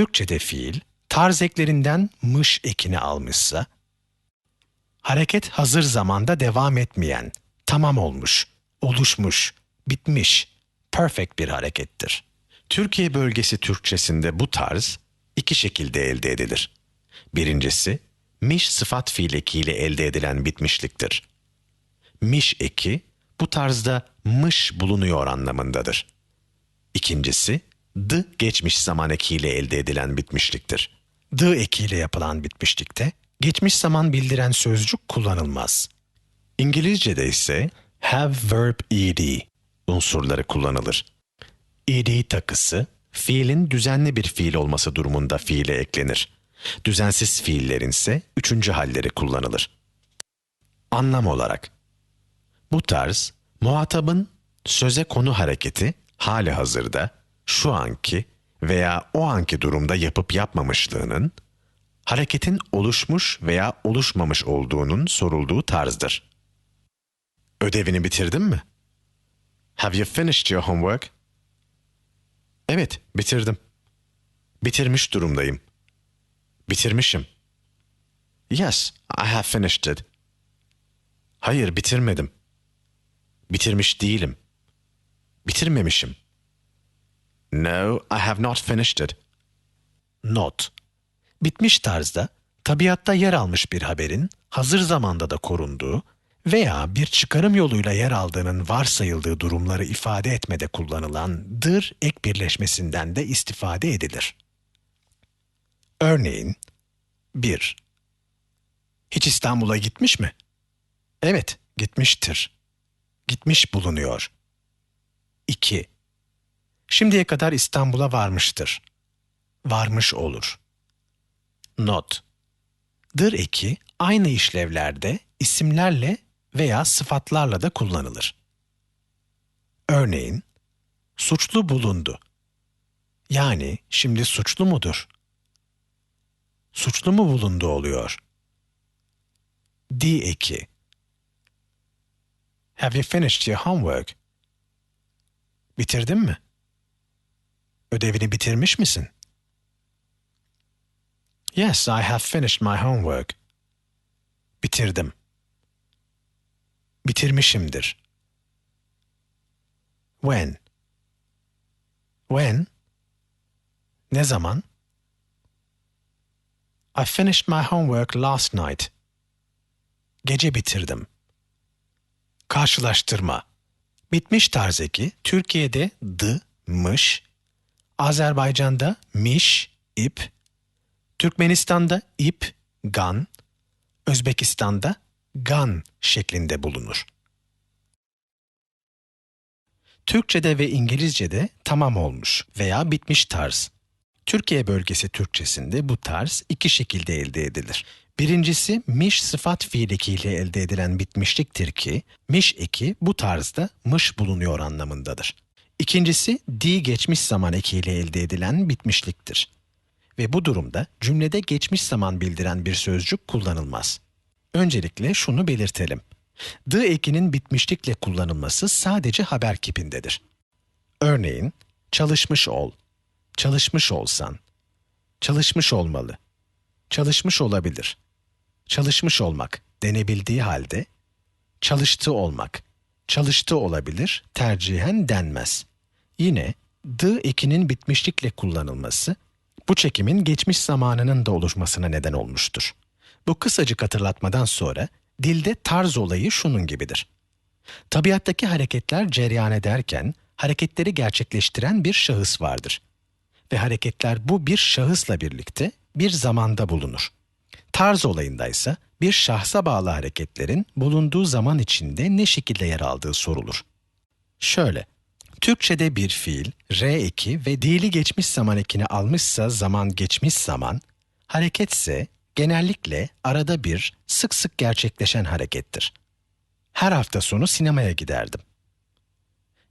Türkçe'de fiil tarz eklerinden mış ekini almışsa, hareket hazır zamanda devam etmeyen, tamam olmuş, oluşmuş, bitmiş, perfect bir harekettir. Türkiye bölgesi Türkçesinde bu tarz iki şekilde elde edilir. Birincisi, miş sıfat fiil ekiyle elde edilen bitmişliktir. Miş eki, bu tarzda mış bulunuyor anlamındadır. İkincisi, d geçmiş zaman ekiyle elde edilen bitmişliktir. D ekiyle yapılan bitmişlikte geçmiş zaman bildiren sözcük kullanılmaz. İngilizce'de ise have verb ed unsurları kullanılır. ed takısı, fiilin düzenli bir fiil olması durumunda fiile eklenir. Düzensiz fiillerin ise üçüncü halleri kullanılır. Anlam olarak Bu tarz, muhatabın söze konu hareketi hali hazırda, şu anki veya o anki durumda yapıp yapmamışlığının, hareketin oluşmuş veya oluşmamış olduğunun sorulduğu tarzdır. Ödevini bitirdin mi? Have you finished your homework? Evet, bitirdim. Bitirmiş durumdayım. Bitirmişim. Yes, I have finished it. Hayır, bitirmedim. Bitirmiş değilim. Bitirmemişim. No, I have not finished it. Not. Bitmiş tarzda, tabiatta yer almış bir haberin hazır zamanda da korunduğu veya bir çıkarım yoluyla yer aldığının varsayıldığı durumları ifade etmede kullanılan dır ek birleşmesinden de istifade edilir. Örneğin 1. Hiç İstanbul'a gitmiş mi? Evet, gitmiştir. Gitmiş bulunuyor. 2. Şimdiye kadar İstanbul'a varmıştır. Varmış olur. Not. Dır eki aynı işlevlerde isimlerle veya sıfatlarla da kullanılır. Örneğin, suçlu bulundu. Yani şimdi suçlu mudur? Suçlu mu bulundu oluyor? D eki. Have you finished your homework? Bitirdin mi? Ödevini bitirmiş misin? Yes, I have finished my homework. Bitirdim. Bitirmişimdir. When? When? Ne zaman? I finished my homework last night. Gece bitirdim. Karşılaştırma. Bitmiş tarz eki Türkiye'de d, mış, Azerbaycan'da miş, ip, Türkmenistan'da ip, gan, Özbekistan'da gan şeklinde bulunur. Türkçe'de ve İngilizce'de tamam olmuş veya bitmiş tarz. Türkiye bölgesi Türkçesinde bu tarz iki şekilde elde edilir. Birincisi miş sıfat fiil ekiyle elde edilen bitmişliktir ki miş eki bu tarzda mış bulunuyor anlamındadır. İkincisi di geçmiş zaman ekiyle elde edilen bitmişliktir. Ve bu durumda cümlede geçmiş zaman bildiren bir sözcük kullanılmaz. Öncelikle şunu belirtelim. D ekinin bitmişlikle kullanılması sadece haber kipindedir. Örneğin, çalışmış ol, çalışmış olsan, çalışmış olmalı, çalışmış olabilir, çalışmış olmak denebildiği halde, çalıştı olmak, çalıştı olabilir tercihen denmez. Yine d ekinin bitmişlikle kullanılması, bu çekimin geçmiş zamanının da oluşmasına neden olmuştur. Bu kısacık hatırlatmadan sonra dilde tarz olayı şunun gibidir. Tabiattaki hareketler cereyan ederken hareketleri gerçekleştiren bir şahıs vardır. Ve hareketler bu bir şahısla birlikte bir zamanda bulunur. Tarz olayında ise bir şahsa bağlı hareketlerin bulunduğu zaman içinde ne şekilde yer aldığı sorulur. Şöyle, Türkçe'de bir fiil, R eki ve dili geçmiş zaman ekini almışsa zaman geçmiş zaman, hareketse genellikle arada bir, sık sık gerçekleşen harekettir. Her hafta sonu sinemaya giderdim.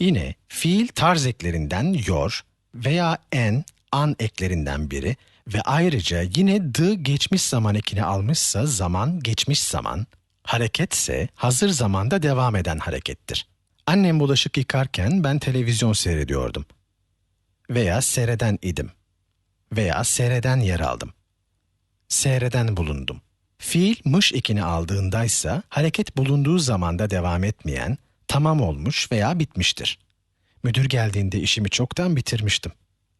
Yine fiil tarz eklerinden yor veya en, an eklerinden biri ve ayrıca yine d geçmiş zaman ekini almışsa zaman geçmiş zaman, hareketse hazır zamanda devam eden harekettir. Annem bulaşık yıkarken ben televizyon seyrediyordum. Veya seyreden idim. veya SR'den yer aldım. SR'den bulundum. Fiil mış ekini aldığındaysa hareket bulunduğu zamanda devam etmeyen, tamam olmuş veya bitmiştir. Müdür geldiğinde işimi çoktan bitirmiştim.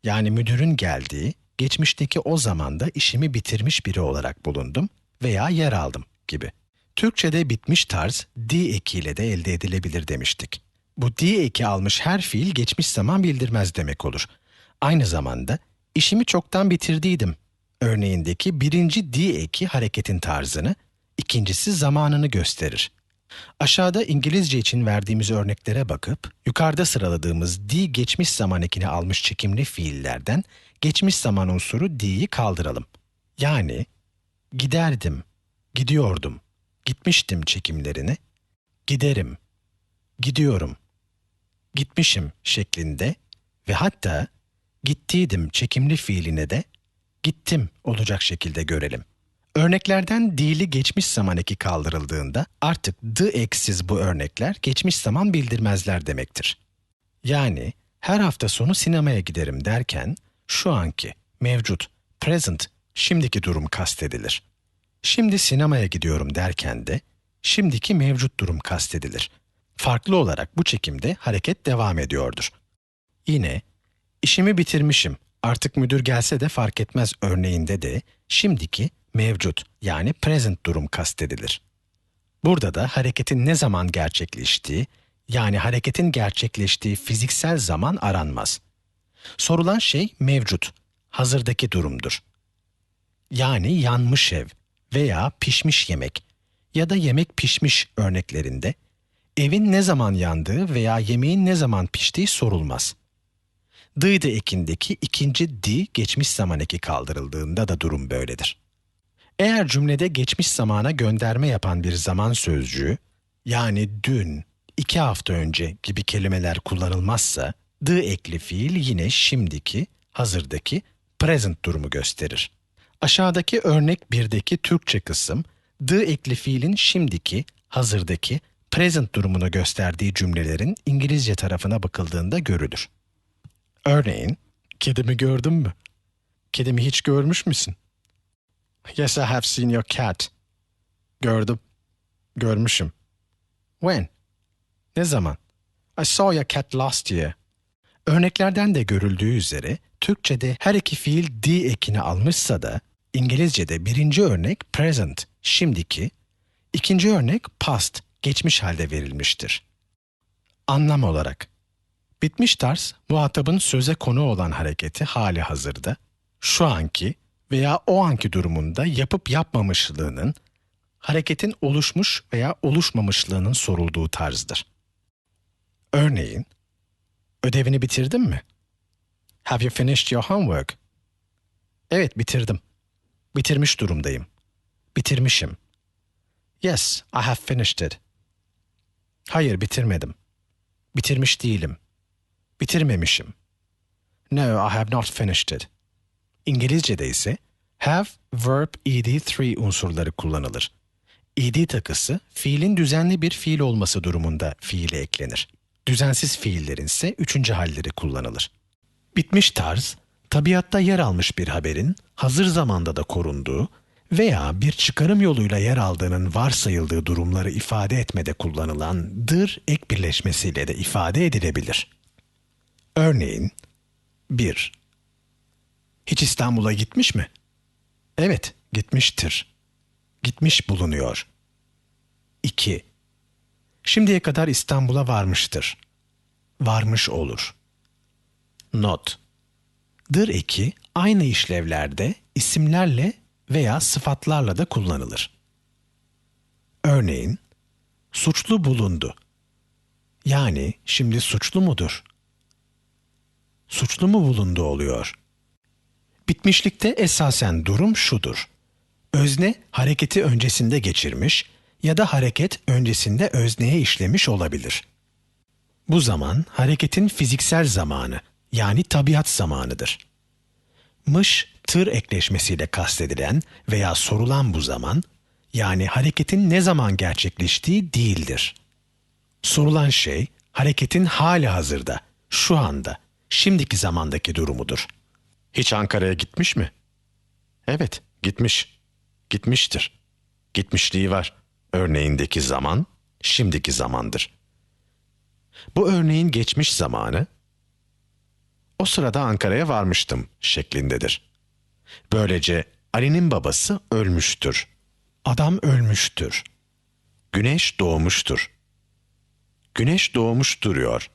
Yani müdürün geldiği, geçmişteki o zamanda işimi bitirmiş biri olarak bulundum veya yer aldım gibi. Türkçe'de bitmiş tarz d ekiyle de elde edilebilir demiştik. Bu d eki almış her fiil geçmiş zaman bildirmez demek olur. Aynı zamanda işimi çoktan bitirdiydim örneğindeki birinci d eki hareketin tarzını, ikincisi zamanını gösterir. Aşağıda İngilizce için verdiğimiz örneklere bakıp, yukarıda sıraladığımız d geçmiş zaman ekini almış çekimli fiillerden geçmiş zaman unsuru d'yi kaldıralım. Yani giderdim, gidiyordum, gitmiştim çekimlerini, giderim, gidiyorum, gitmişim şeklinde ve hatta gittiydim çekimli fiiline de gittim olacak şekilde görelim. Örneklerden dili geçmiş zaman eki kaldırıldığında artık the eksiz bu örnekler geçmiş zaman bildirmezler demektir. Yani her hafta sonu sinemaya giderim derken şu anki, mevcut, present, şimdiki durum kastedilir. Şimdi sinemaya gidiyorum derken de şimdiki mevcut durum kastedilir. Farklı olarak bu çekimde hareket devam ediyordur. Yine işimi bitirmişim artık müdür gelse de fark etmez örneğinde de şimdiki mevcut yani present durum kastedilir. Burada da hareketin ne zaman gerçekleştiği yani hareketin gerçekleştiği fiziksel zaman aranmaz. Sorulan şey mevcut, hazırdaki durumdur. Yani yanmış ev veya pişmiş yemek ya da yemek pişmiş örneklerinde evin ne zaman yandığı veya yemeğin ne zaman piştiği sorulmaz. Dıydı ekindeki ikinci di geçmiş zaman eki kaldırıldığında da durum böyledir. Eğer cümlede geçmiş zamana gönderme yapan bir zaman sözcüğü, yani dün, iki hafta önce gibi kelimeler kullanılmazsa, dı ekli fiil yine şimdiki, hazırdaki, present durumu gösterir. Aşağıdaki örnek 1'deki Türkçe kısım, dı ekli fiilin şimdiki, hazırdaki, present durumunu gösterdiği cümlelerin İngilizce tarafına bakıldığında görülür. Örneğin, kedimi gördün mü? Kedimi hiç görmüş müsün? Yes, I have seen your cat. Gördüm. Görmüşüm. When? Ne zaman? I saw your cat last year. Örneklerden de görüldüğü üzere Türkçe'de her iki fiil d ekini almışsa da İngilizce'de birinci örnek present, şimdiki, ikinci örnek past, geçmiş halde verilmiştir. Anlam olarak Bitmiş tarz, muhatabın söze konu olan hareketi hali hazırda, şu anki veya o anki durumunda yapıp yapmamışlığının, hareketin oluşmuş veya oluşmamışlığının sorulduğu tarzdır. Örneğin, ödevini bitirdin mi? Have you finished your homework? Evet, bitirdim. Bitirmiş durumdayım. Bitirmişim. Yes, I have finished it. Hayır, bitirmedim. Bitirmiş değilim. Bitirmemişim. No, I have not finished it. İngilizce'de ise have, verb, ed3 unsurları kullanılır. ed takısı fiilin düzenli bir fiil olması durumunda fiile eklenir. Düzensiz fiillerin ise üçüncü halleri kullanılır. Bitmiş tarz, tabiatta yer almış bir haberin hazır zamanda da korunduğu veya bir çıkarım yoluyla yer aldığının varsayıldığı durumları ifade etmede kullanılan dır ek birleşmesiyle de ifade edilebilir. Örneğin 1. Hiç İstanbul'a gitmiş mi? Evet, gitmiştir. Gitmiş bulunuyor. 2. Şimdiye kadar İstanbul'a varmıştır. Varmış olur. Not. Dır eki aynı işlevlerde isimlerle veya sıfatlarla da kullanılır. Örneğin, suçlu bulundu. Yani şimdi suçlu mudur? suçlu mu bulundu oluyor. Bitmişlikte esasen durum şudur. Özne hareketi öncesinde geçirmiş ya da hareket öncesinde özneye işlemiş olabilir. Bu zaman hareketin fiziksel zamanı yani tabiat zamanıdır. Mış, tır ekleşmesiyle kastedilen veya sorulan bu zaman, yani hareketin ne zaman gerçekleştiği değildir. Sorulan şey, hareketin hali hazırda, şu anda, şimdiki zamandaki durumudur. Hiç Ankara'ya gitmiş mi? Evet, gitmiş. Gitmiştir. Gitmişliği var. Örneğindeki zaman, şimdiki zamandır. Bu örneğin geçmiş zamanı, o sırada Ankara'ya varmıştım şeklindedir. Böylece Ali'nin babası ölmüştür. Adam ölmüştür. Güneş doğmuştur. Güneş doğmuş duruyor.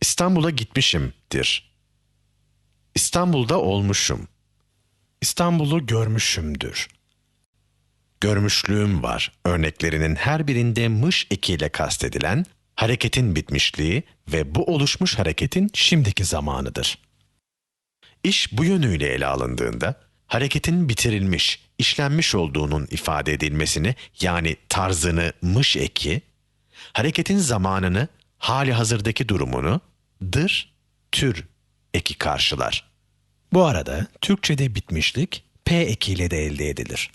İstanbul'a gitmişimdir. İstanbul'da olmuşum. İstanbul'u görmüşümdür. Görmüşlüğüm var. Örneklerinin her birinde mış ekiyle kastedilen hareketin bitmişliği ve bu oluşmuş hareketin şimdiki zamanıdır. İş bu yönüyle ele alındığında hareketin bitirilmiş, işlenmiş olduğunun ifade edilmesini yani tarzını mış eki, hareketin zamanını, hali hazırdaki durumunu dır, tür eki karşılar. Bu arada Türkçe'de bitmişlik P ekiyle de elde edilir.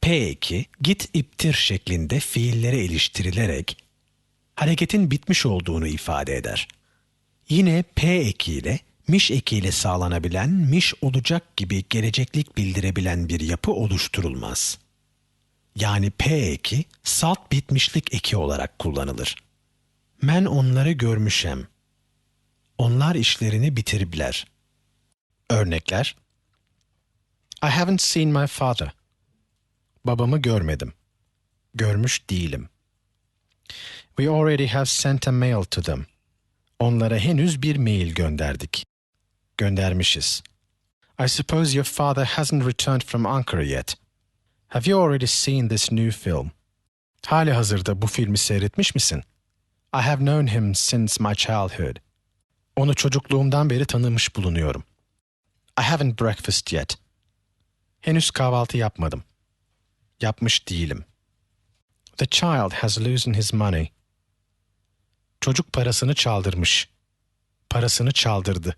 P eki git iptir şeklinde fiillere iliştirilerek hareketin bitmiş olduğunu ifade eder. Yine P ekiyle miş ekiyle sağlanabilen miş olacak gibi geleceklik bildirebilen bir yapı oluşturulmaz. Yani P eki salt bitmişlik eki olarak kullanılır. Men onları görmüşem. Onlar işlerini bitiribler. Örnekler I haven't seen my father. Babamı görmedim. Görmüş değilim. We already have sent a mail to them. Onlara henüz bir mail gönderdik. Göndermişiz. I suppose your father hasn't returned from Ankara yet. Have you already seen this new film? Hali hazırda bu filmi seyretmiş misin? I have known him since my childhood. Onu çocukluğumdan beri tanımış bulunuyorum. I haven't breakfast yet. Henüz kahvaltı yapmadım. Yapmış değilim. The child has loosened his money. Çocuk parasını çaldırmış. Parasını çaldırdı.